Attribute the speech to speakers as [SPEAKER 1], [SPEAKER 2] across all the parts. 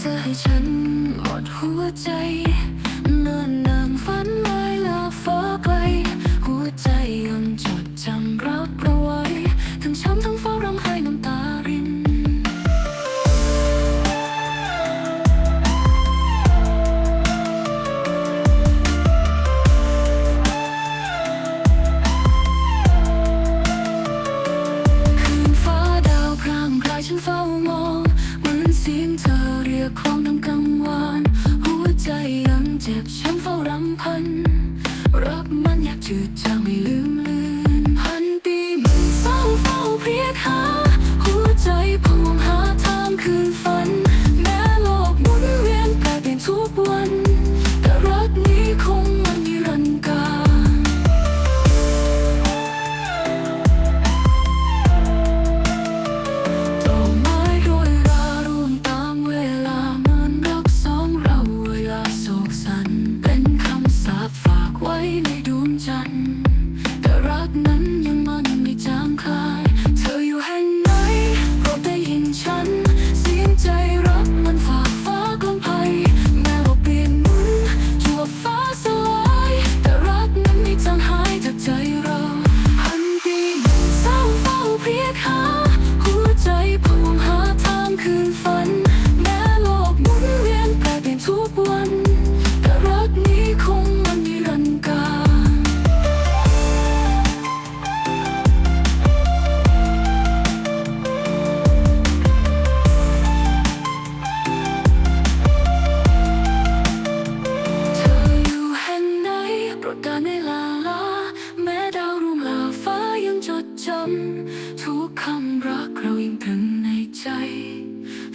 [SPEAKER 1] เธอให้ฉันหมดหัวใจเนอนนางฝัน คน รักมันอยากจืดจางไม่ลื ดกาในลาลา แม้ดาวรุ่งลาฟ้ายังจดจำ ทุกคำรักเรายังถึงในใจ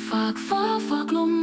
[SPEAKER 1] ฝากฟ้าฝากลม